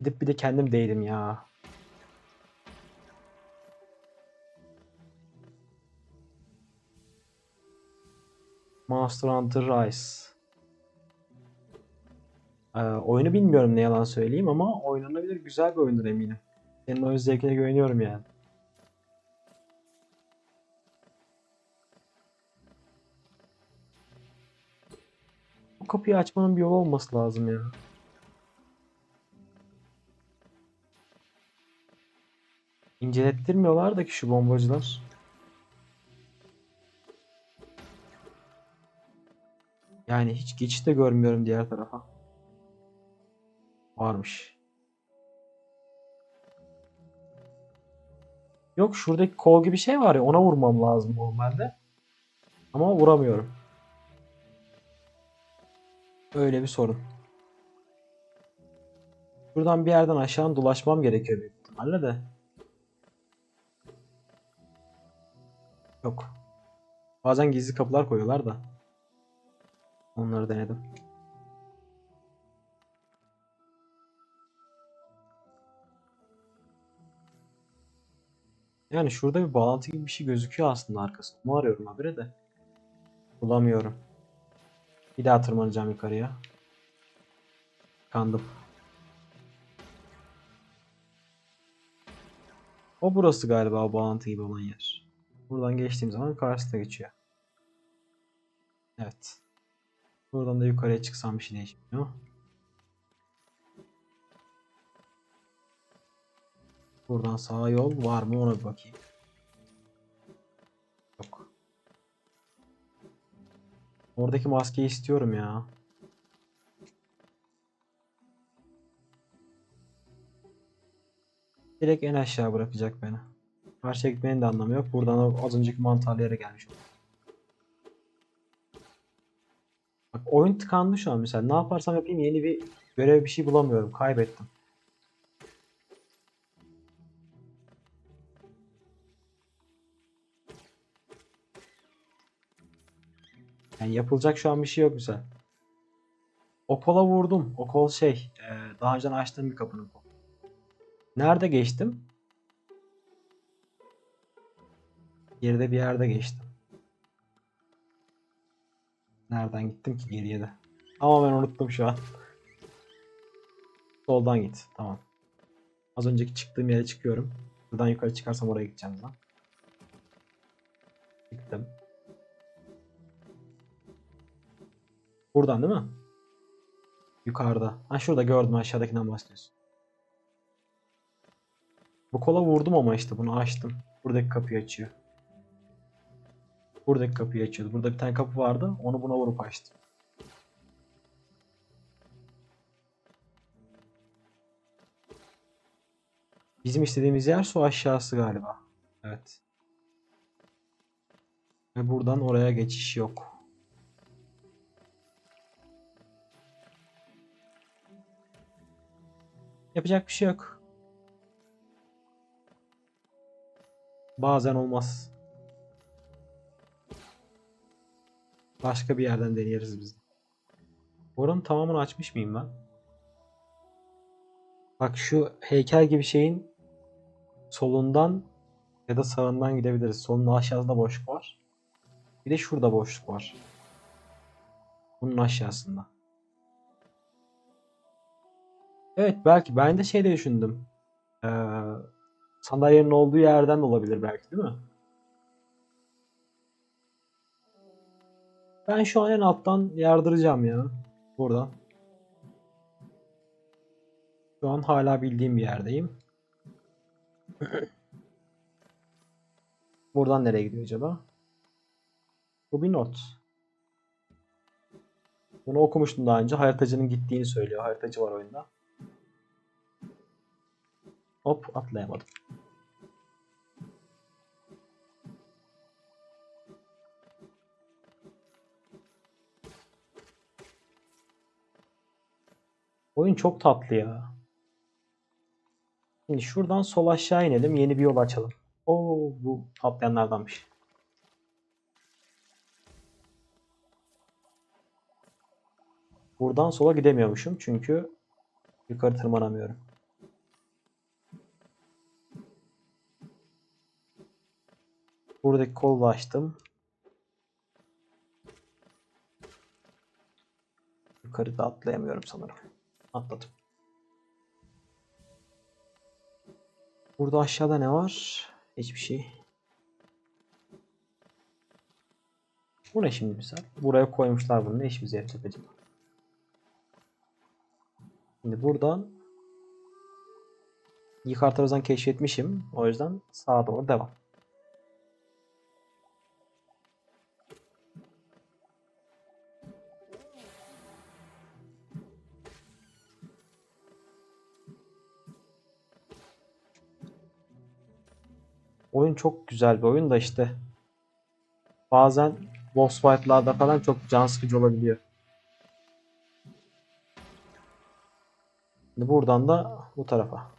Gidip bir de kendim değilim ya. Monster Hunter Rise. Ee, oyunu bilmiyorum ne yalan söyleyeyim ama oynanabilir güzel bir oyundur eminim. Senin oyun zevkine güveniyorum yani. Bu kapıyı açmanın bir yolu olması lazım ya. İncelettirmiyorlar da ki şu bombacılar. Yani hiç geçiş de görmüyorum diğer tarafa. Varmış. Yok şuradaki kol gibi şey var ya ona vurmam lazım normalde. Ama vuramıyorum. Öyle bir sorun. Buradan bir yerden aşağı dolaşmam gerekiyor büyük ihtimalle de. Yok. Bazen gizli kapılar koyuyorlar da. Onları denedim. Yani şurada bir bağlantı gibi bir şey gözüküyor aslında arkası. Onu arıyorum habire de. Bulamıyorum. Bir daha tırmanacağım yukarıya. Kandım. O burası galiba o bağlantı gibi olan yer. Buradan geçtiğim zaman karşısına geçiyor. Evet. Buradan da yukarıya çıksam bir şey değişmiyor. Buradan sağa yol var mı ona bir bakayım. Yok. Oradaki maskeyi istiyorum ya. Direkt en aşağı bırakacak beni. Karşıya gitmenin de anlamı yok. Buradan az önceki mantarlı yere gelmiş oldum. Bak oyun tıkandı şu an mesela. Ne yaparsam yapayım yeni bir görev bir şey bulamıyorum. Kaybettim. Yani yapılacak şu an bir şey yok güzel. O kola vurdum. O kol şey. e, daha önceden açtığım bir kapının kolu. Nerede geçtim? Geride bir yerde geçtim. Nereden gittim ki geriye de? Ama ben unuttum şu an. Soldan git. Tamam. Az önceki çıktığım yere çıkıyorum. Buradan yukarı çıkarsam oraya gideceğim lan. Çıktım. Buradan değil mi? Yukarıda. Ha şurada gördüm aşağıdakinden bahsediyorsun. Bu kola vurdum ama işte bunu açtım. Buradaki kapıyı açıyor. Buradaki kapıyı açıyordu. Burada bir tane kapı vardı. Onu buna vurup açtım. Bizim istediğimiz yer su aşağısı galiba. Evet. Ve buradan oraya geçiş yok. Yapacak bir şey yok. Bazen olmaz. Başka bir yerden deneyeriz biz. Oranın tamamını açmış mıyım ben? Bak şu heykel gibi şeyin solundan ya da sağından gidebiliriz. Solun aşağısında boşluk var. Bir de şurada boşluk var. Bunun aşağısında. Evet belki. Ben de şey de düşündüm. Ee, sandalyenin olduğu yerden de olabilir belki değil mi? Ben şu an en alttan yardıracağım ya. Buradan. Şu an hala bildiğim bir yerdeyim. Buradan nereye gidiyor acaba? Bu bir not. Bunu okumuştum daha önce. Haritacının gittiğini söylüyor. Haritacı var oyunda. Hop atlayamadım. Oyun çok tatlı ya. Şimdi şuradan sol aşağı inelim. Yeni bir yol açalım. Oo bu atlayanlardanmış. Buradan sola gidemiyormuşum çünkü yukarı tırmanamıyorum. Buradaki kolu açtım. Yukarıda atlayamıyorum sanırım. Atladım. Burada aşağıda ne var? Hiçbir şey. Bu ne şimdi misal? Buraya koymuşlar bunu. Ne işimize yarayacak acaba? Şimdi buradan tarzdan keşfetmişim. O yüzden sağa doğru devam. Oyun çok güzel bir oyun da işte bazen boss fight'larda falan çok can sıkıcı olabiliyor. Şimdi buradan da bu tarafa.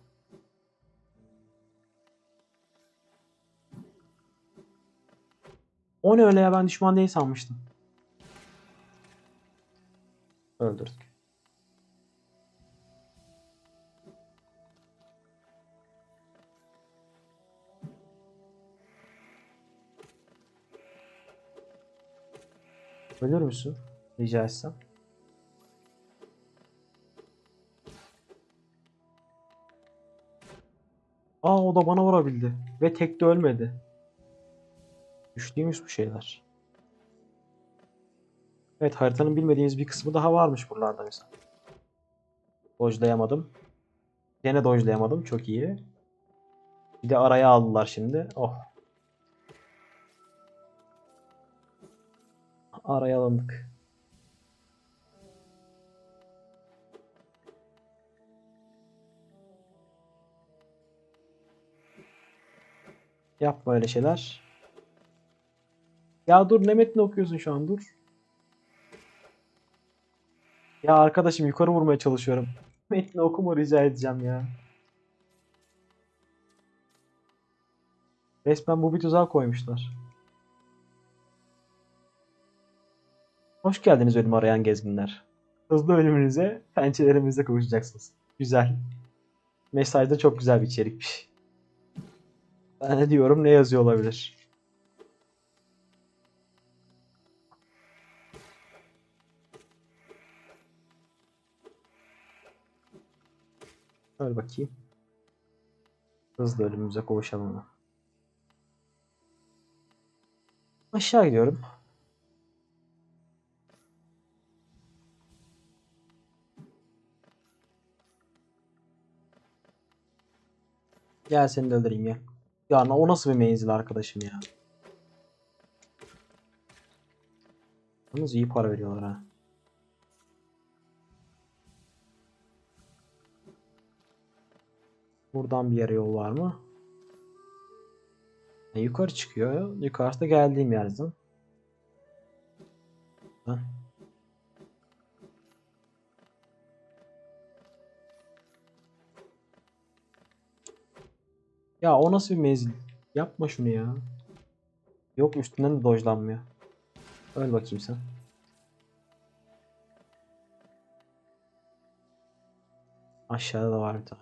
O ne öyle ya ben düşman değil sanmıştım. Öldürdük. Ölür müsün? Rica etsem. Aa o da bana vurabildi. Ve tek de ölmedi. Güçlüymüş bu şeyler. Evet haritanın bilmediğimiz bir kısmı daha varmış buralarda mesela. Dodge'layamadım. Gene dodge'layamadım. Çok iyi. Bir de araya aldılar şimdi. Oh. Araya alındık. Yapma öyle şeyler. Ya dur ne metni okuyorsun şu an dur. Ya arkadaşım yukarı vurmaya çalışıyorum. Metni okuma rica edeceğim ya. Resmen bu bir tuzağa koymuşlar. Hoş geldiniz ölüm arayan gezginler. Hızlı ölümünüze pençelerimizle kavuşacaksınız. Güzel. Mesajda çok güzel bir içerikmiş. Ben ne diyorum ne yazıyor olabilir. Öyle bakayım. Hızlı ölümümüze kavuşalım. Aşağı gidiyorum. Gel seni de öldüreyim ya. Ya o nasıl bir menzil arkadaşım ya. Yalnız iyi para veriyorlar ha. Buradan bir yere yol var mı? E, yukarı çıkıyor. Yukarıda geldiğim yerden. Ha. Ya o nasıl bir menzil? Yapma şunu ya. Yok üstünden de dojlanmıyor. Öl bakayım sen. Aşağıda da var bir tane.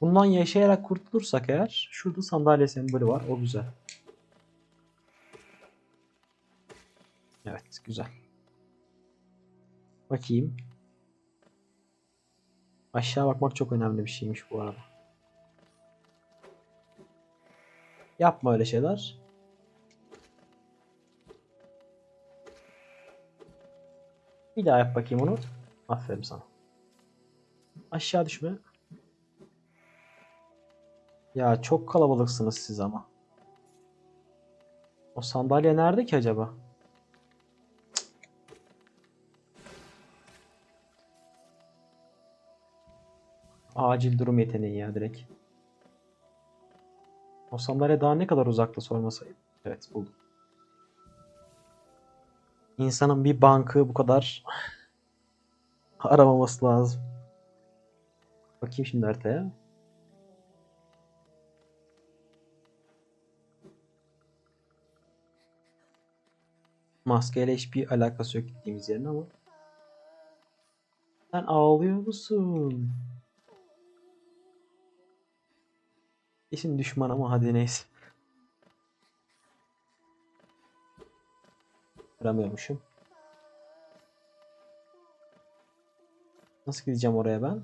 Bundan yaşayarak kurtulursak eğer şurada sandalye sembolü var. O güzel. Evet güzel. Bakayım. Aşağı bakmak çok önemli bir şeymiş bu arada. Yapma öyle şeyler. Bir daha yap bakayım onu. Aferin sana. Aşağı düşme. Ya çok kalabalıksınız siz ama. O sandalye nerede ki acaba? Acil durum yeteneği ya direkt. O sandalye daha ne kadar uzakta sormasaydı. Evet buldum. İnsanın bir bankı bu kadar aramaması lazım. Bakayım şimdi haritaya. Maskeyle hiçbir alakası yok gittiğimiz yerin ama. Sen ağlıyor musun? İşin düşman ama hadi neyse. Kıramıyormuşum. Nasıl gideceğim oraya ben?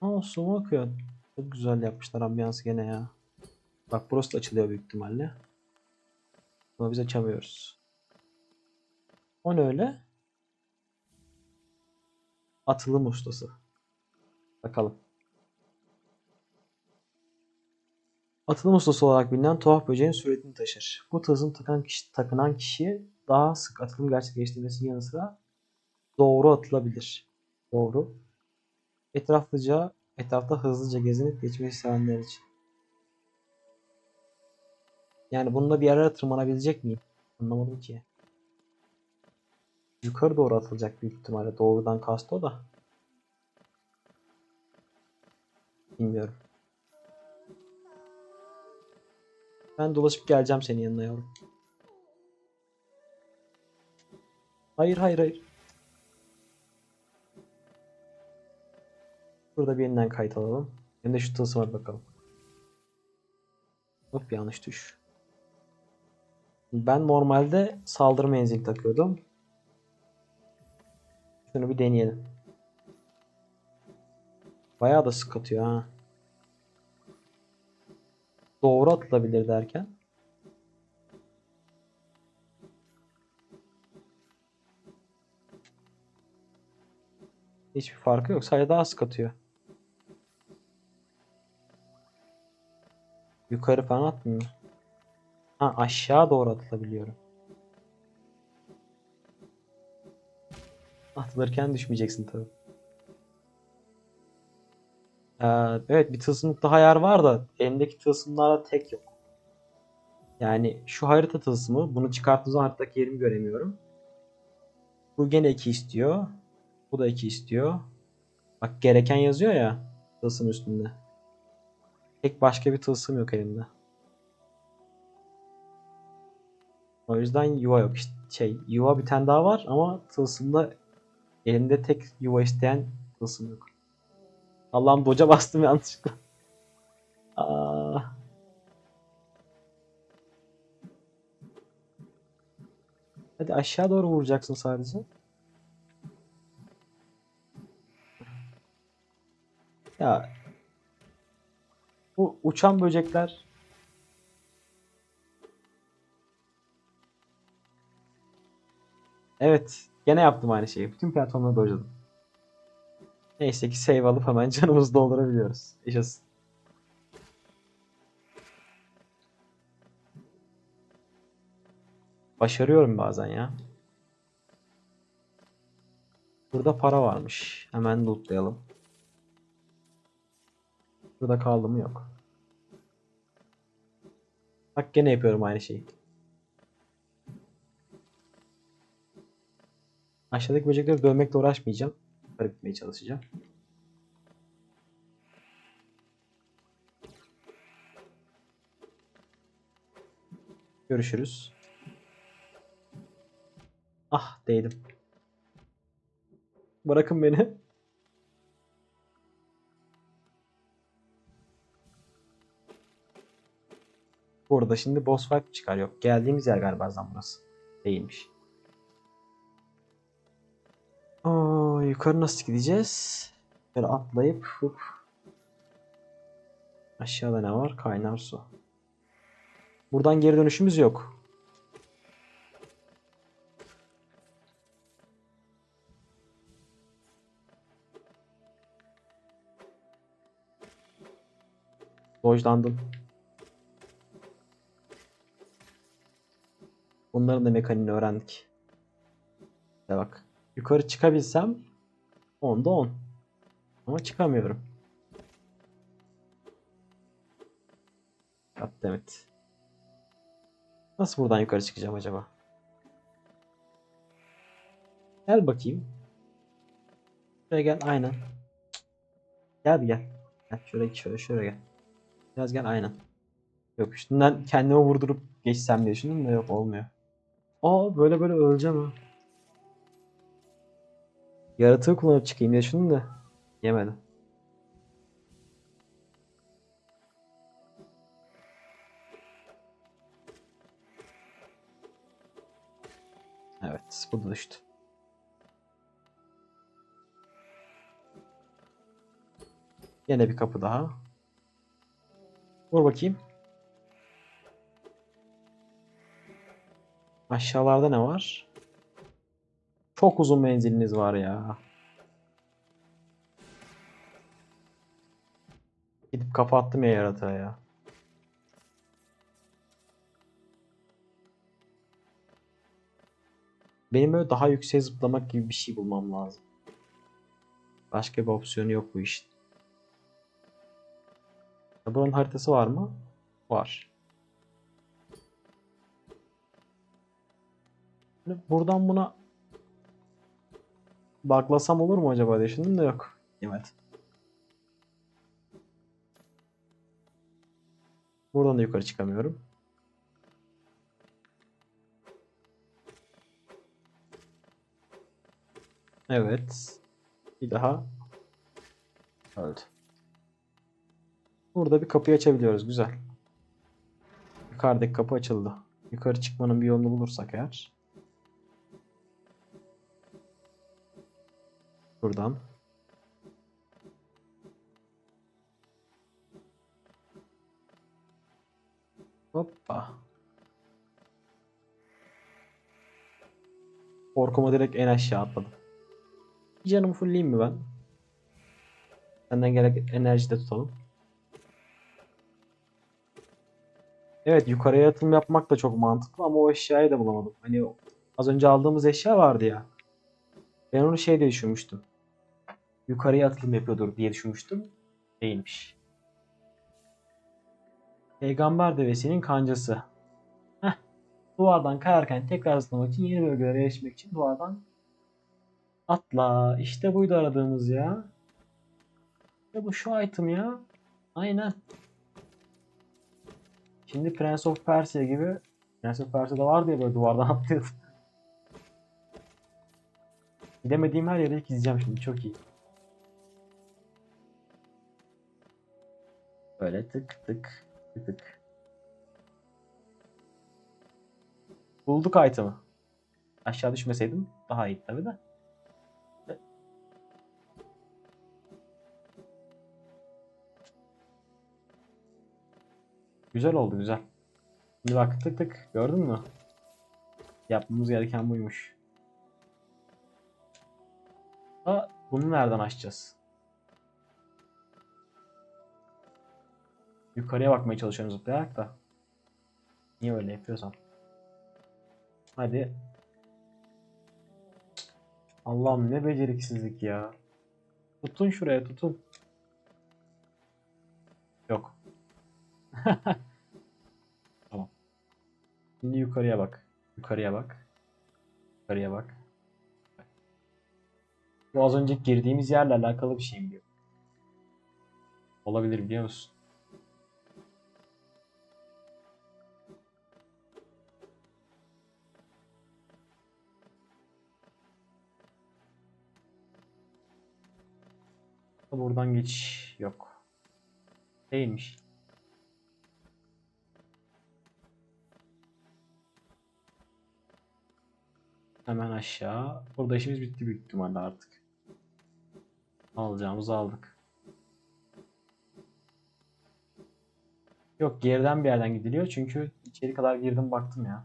Aa su akıyor? Çok güzel yapmışlar ambiyansı gene ya. Bak burası da açılıyor büyük ihtimalle. Ama biz açamıyoruz. O ne öyle? Atılım ustası. Bakalım. Atılım ustası olarak bilinen tuhaf böceğin suretini taşır. Bu tılsım takan kişi, takınan kişi daha sık atılım gerçekleştirmesinin yanı sıra doğru atılabilir. Doğru. Etraflıca, etrafta hızlıca gezinip geçmeyi sevenler için. Yani bununla bir yerlere tırmanabilecek miyim? Anlamadım ki. Yukarı doğru atılacak büyük ihtimalle. Doğrudan kastı o da. Bilmiyorum. Ben dolaşıp geleceğim senin yanına yavrum. Hayır hayır hayır. Burada bir yeniden kayıt alalım. Hem de şu tılsıma bir bakalım. Hop yanlış tuş. Ben normalde saldırı menzili takıyordum. Şunu bir deneyelim. Bayağı da sık atıyor ha. Doğru atılabilir derken. Hiçbir farkı yok. Sadece daha sık atıyor. Yukarı falan atmıyor. Ha aşağı doğru atılabiliyorum. Atılırken düşmeyeceksin tabii. Ee, evet bir tılsımlık daha yer var da elimdeki tılsımlarla tek yok. Yani şu harita tılsımı bunu çıkarttığım zaman haritadaki yerimi göremiyorum. Bu gene 2 istiyor. Bu da 2 istiyor. Bak gereken yazıyor ya tılsım üstünde. Tek başka bir tılsım yok elimde. O yüzden yuva yok işte. Şey yuva bir tane daha var ama tılsımda elimde tek yuva isteyen tılsım yok. Allah'ım doca bastım yanlışlıkla. Aa. Hadi aşağı doğru vuracaksın sadece. Ya bu uçan böcekler Evet. Gene yaptım aynı şeyi. Bütün platformları dojladım. Neyse ki save alıp hemen canımızı doldurabiliyoruz. Yaşasın. Başarıyorum bazen ya. Burada para varmış. Hemen lootlayalım. Burada kaldı mı yok. Bak gene yapıyorum aynı şeyi. Aşağıdaki böcekleri dövmekle uğraşmayacağım. Yukarı gitmeye çalışacağım. Görüşürüz. Ah değdim. Bırakın beni. Burada şimdi boss fight çıkar yok. Geldiğimiz yer galiba zaten burası. Değilmiş. Aa, yukarı nasıl gideceğiz? Böyle atlayıp hop. Aşağıda ne var? Kaynar su. Buradan geri dönüşümüz yok. Dojlandım. Bunların da mekaniğini öğrendik. İşte bak. Yukarı çıkabilsem 10'da 10. Ama çıkamıyorum. Goddammit. Nasıl buradan yukarı çıkacağım acaba? Gel bakayım. Şuraya gel aynen. Gel bir gel. Gel şöyle şöyle şöyle gel. Biraz gel aynen. Yok üstünden kendimi vurdurup geçsem diye düşündüm de yok olmuyor. Aa böyle böyle öleceğim ha. Yaratığı kullanıp çıkayım diye şunu da yemedim. Evet bu da düştü. Yine bir kapı daha. Vur bakayım. Aşağılarda ne var? Çok uzun menziliniz var ya. Gidip kafa attım ya yaratığa ya. Benim böyle daha yükseğe zıplamak gibi bir şey bulmam lazım. Başka bir opsiyonu yok bu işin. Buranın haritası var mı? Var. Buradan buna baklasam olur mu acaba diye düşündüm de yok. Evet. Buradan da yukarı çıkamıyorum. Evet. Bir daha öldü. Burada bir kapıyı açabiliyoruz. Güzel. Yukarıdaki kapı açıldı. Yukarı çıkmanın bir yolunu bulursak eğer. Buradan. Hoppa. Korkuma direkt en aşağı atladım. Canımı fullleyeyim mi ben? Senden gerek enerji de tutalım. Evet yukarıya atılım yapmak da çok mantıklı ama o eşyayı da bulamadım. Hani az önce aldığımız eşya vardı ya. Ben onu şey diye düşünmüştüm. Yukarıya atılım yapıyordur diye düşünmüştüm. Değilmiş. Peygamber devesinin kancası. Heh. Duvardan kayarken tekrar zıplamak için yeni bölgelere erişmek için duvardan atla. İşte buydu aradığımız ya. İşte bu şu item ya. Aynen. Şimdi Prince of Persia gibi Prince of Persia'da vardı ya böyle duvardan atlıyordu. Gidemediğim her yere ilk izleyeceğim şimdi çok iyi. Böyle tık tık tık tık. Bulduk item'ı. Aşağı düşmeseydim daha iyi tabi de. Güzel oldu güzel. Şimdi bak tık tık gördün mü? Yapmamız gereken buymuş. Aa, bunu nereden açacağız? Yukarıya bakmaya çalışıyorum zıplayarak da. Niye öyle yapıyorsam? Hadi. Allah'ım ne beceriksizlik ya. Tutun şuraya tutun. Yok. tamam. Şimdi yukarıya bak. Yukarıya bak. Yukarıya bak. Bu az önce girdiğimiz yerle alakalı bir şey mi? Olabilir biliyor musun? Buradan geçiş yok. Değilmiş. Hemen aşağı. Burada işimiz bitti büyük ihtimalle artık. Alacağımızı aldık. Yok geriden bir yerden gidiliyor çünkü içeri kadar girdim baktım ya.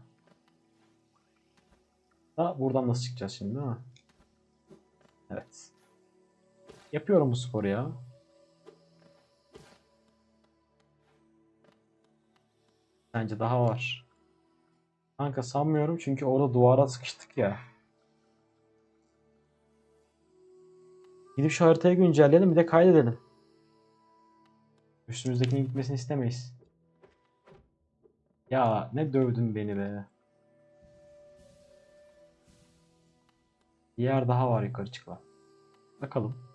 Da buradan nasıl çıkacağız şimdi değil mi? Evet. Yapıyorum bu sporu ya. Bence daha var. Kanka sanmıyorum çünkü orada duvara sıkıştık ya. Gidip şu haritayı güncelleyelim bir de kaydedelim. Üstümüzdekinin gitmesini istemeyiz. Ya ne dövdün beni be. Bir yer daha var yukarı çıkma. Bakalım.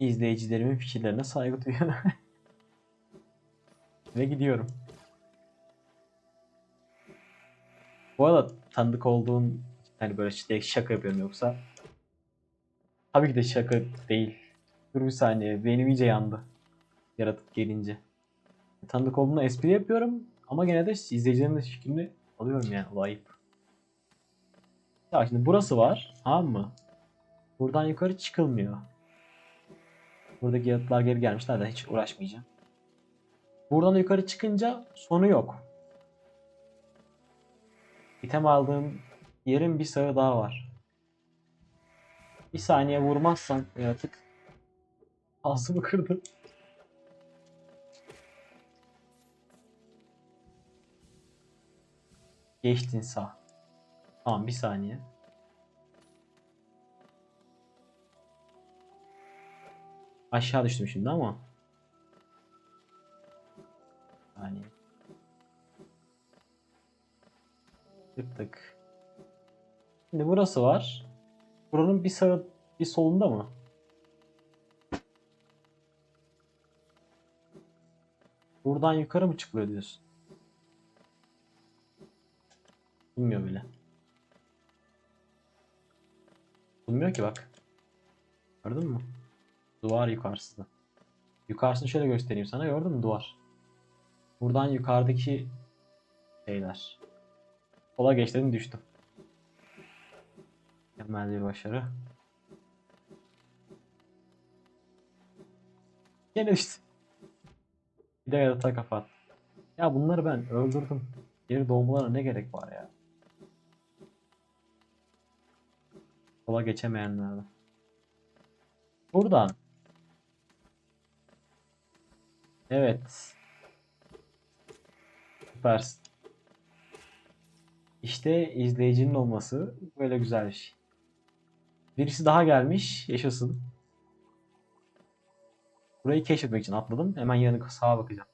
İzleyicilerimin fikirlerine saygı duyuyorum. Ve gidiyorum. Bu arada tanıdık olduğun hani böyle işte şaka yapıyorum yoksa tabii ki de şaka değil. Dur bir saniye benim iyice yandı. Yaratık gelince. Tanıdık olduğuna espri yapıyorum ama gene de izleyicilerin de fikrini alıyorum yani o. Ya şimdi burası var. Tamam mı? Buradan yukarı çıkılmıyor. Buradaki yalıtlar geri gelmişler de hiç uğraşmayacağım. Buradan yukarı çıkınca sonu yok. İtem aldığım yerin bir sağı daha var. Bir saniye vurmazsan yaratık ağzımı kırdı. Geçtin sağ. Tamam bir saniye. Aşağı düştüm şimdi ama. Bir saniye. Tık tık. Şimdi burası var. Buranın bir sağı bir solunda mı? Buradan yukarı mı çıkılıyor diyorsun? Bilmiyor bile. Bilmiyor ki bak. Gördün mü? Duvar yukarısı. Yukarısını şöyle göstereyim sana. Gördün mü duvar? Buradan yukarıdaki şeyler. Sola geçtim düştüm. Mükemmel bir başarı. Gene düştüm. Bir de yatağa kapat. Ya bunları ben öldürdüm. Geri doğmalarına ne gerek var ya? Sola geçemeyenlerden. Buradan. Evet. Süpersin. İşte izleyicinin olması böyle güzel bir şey. Birisi daha gelmiş. Yaşasın. Burayı keşfetmek için atladım. Hemen yanı sağa bakacağım.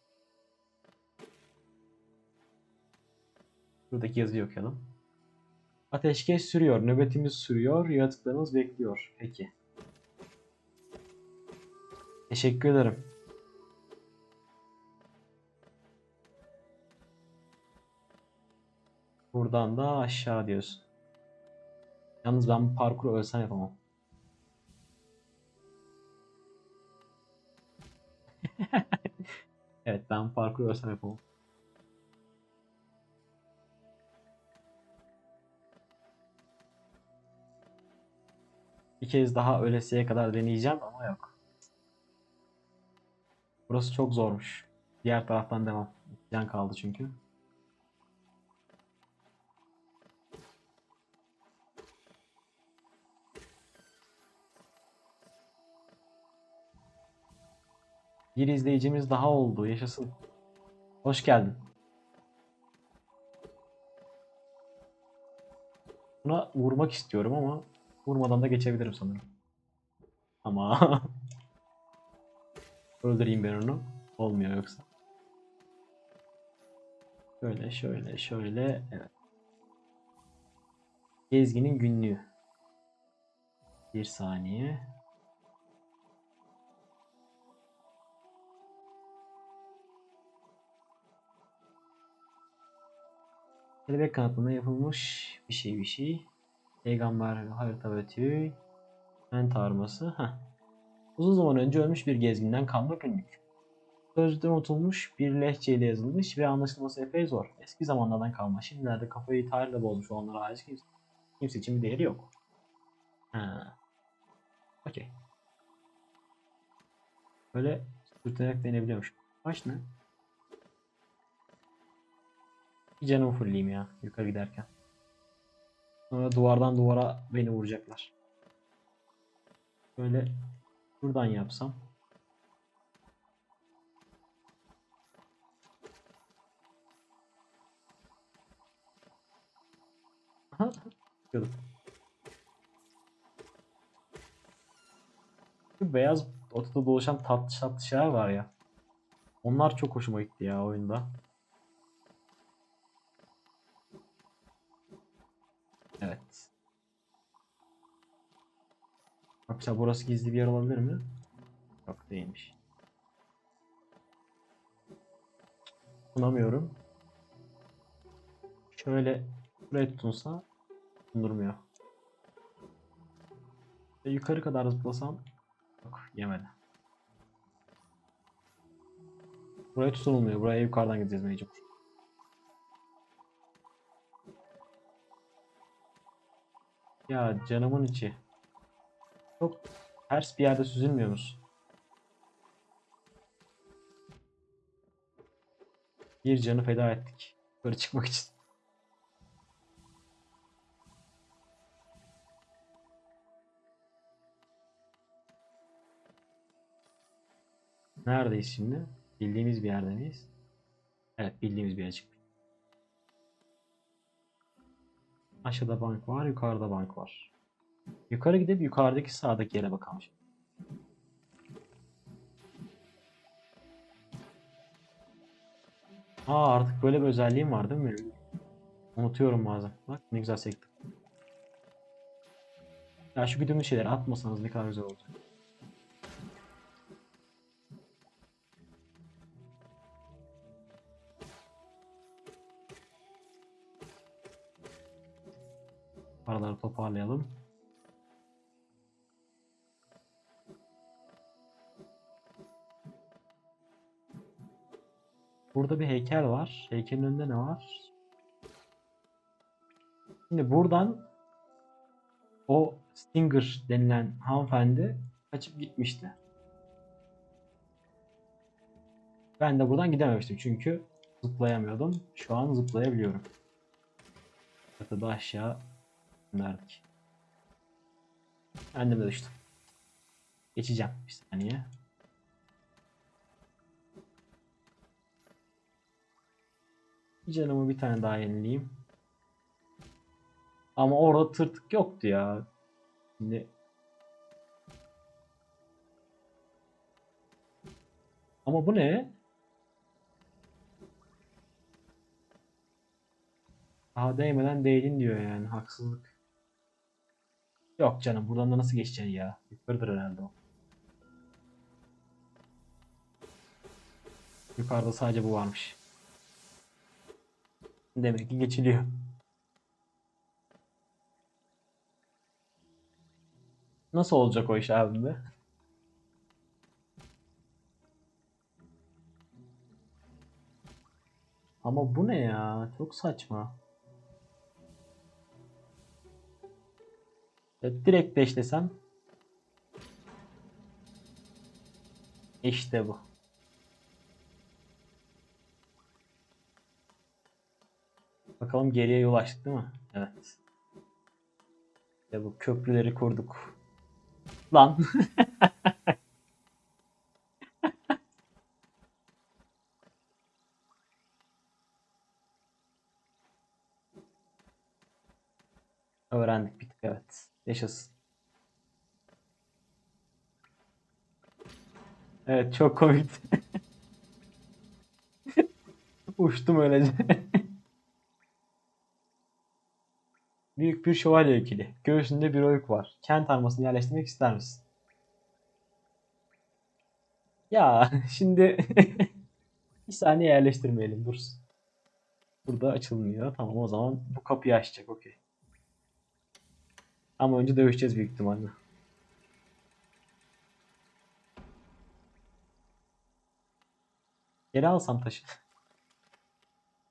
Buradaki yazıyı okuyalım. Ateşkes sürüyor. Nöbetimiz sürüyor. Yaratıklarımız bekliyor. Peki. Teşekkür ederim. Buradan da aşağı diyorsun. Yalnız ben bu parkuru ölsem yapamam. evet ben parkuru ölsem yapamam. Bir kez daha ölesiye kadar deneyeceğim ama yok. Burası çok zormuş. Diğer taraftan devam. Can kaldı çünkü. Bir izleyicimiz daha oldu. Yaşasın. Hoş geldin. Buna vurmak istiyorum ama vurmadan da geçebilirim sanırım. Ama öldüreyim ben onu. Olmuyor yoksa. Şöyle şöyle şöyle evet. Gezginin günlüğü. Bir saniye. Kelebek kanatlarına yapılmış bir şey bir şey. Peygamber harita ve tüy. Ment arması. Heh. Uzun zaman önce ölmüş bir gezginden kalma günlük. Sözlükten unutulmuş bir lehçeyle yazılmış ve anlaşılması epey zor. Eski zamanlardan kalma. Şimdilerde kafayı tarihle bozmuş olanlara hariç kimse, kimse için bir değeri yok. Ha. Okey. Böyle sürterek denebiliyormuş. Baş ne? Bir canımı fulleyim ya yukarı giderken. Sonra duvardan duvara beni vuracaklar. Böyle buradan yapsam. Aha, çıkıyordum. Şu beyaz otoda dolaşan tatlı tatlı şeyler var ya. Onlar çok hoşuma gitti ya oyunda. Evet. Arkadaşlar burası gizli bir yer olabilir mi? Yok değilmiş. Tutunamıyorum. Şöyle buraya tutunsa tutundurmuyor. Ve yukarı kadar zıplasam yok yemedi. Buraya tutunulmuyor. Buraya yukarıdan gideceğiz mecbur. Ya canımın içi. Çok ters bir yerde süzülmüyor musun? Bir canı feda ettik. Yukarı çıkmak için. Neredeyiz şimdi? Bildiğimiz bir yerde miyiz? Evet bildiğimiz bir yere çıktık. Aşağıda bank var, yukarıda bank var. Yukarı gidip yukarıdaki sağdaki yere bakalım. şimdi. Aa artık böyle bir özelliğim var değil mi? Unutuyorum bazen. Bak ne güzel sektim. Ya şu güdümlü şeyleri atmasanız ne kadar güzel olacak. Paraları toparlayalım. Burada bir heykel var. Heykelin önünde ne var? Şimdi buradan o Stinger denilen hanımefendi kaçıp gitmişti. Ben de buradan gidememiştim çünkü zıplayamıyordum. Şu an zıplayabiliyorum. Hatta aşağı gönderdik. De düştüm. Geçeceğim bir saniye. Canımı bir tane daha yenileyim. Ama orada tırtık yoktu ya. Şimdi Ama bu ne? Daha değmeden değdin diyor yani. Haksızlık. Yok canım buradan da nasıl geçeceksin ya? Yukarıdır herhalde o. Yukarıda sadece bu varmış. Demek ki geçiliyor. Nasıl olacak o iş abim be? Ama bu ne ya? Çok saçma. Ya direkt deşlesem. İşte bu. Bakalım geriye yol açtık değil mi? Evet. İşte bu köprüleri kurduk. Lan. Öğrendik bir tık evet. Yaşasın. Evet çok komikti. Uçtum öylece. Büyük bir şövalye heykeli. Göğsünde bir oyuk var. Kent armasını yerleştirmek ister misin? Ya şimdi bir saniye yerleştirmeyelim dursun. Burada açılmıyor. Tamam o zaman bu kapıyı açacak okey. Ama önce dövüşeceğiz büyük ihtimalle. Geri alsam taşı.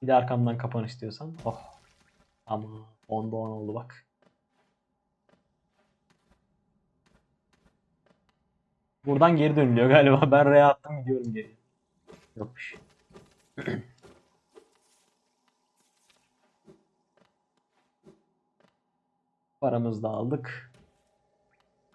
Bir de arkamdan kapan istiyorsan. Oh. Ama 10'da 10 oldu bak. Buradan geri dönülüyor galiba. Ben R'ye attım gidiyorum geri. Yokmuş. Paramızı da aldık.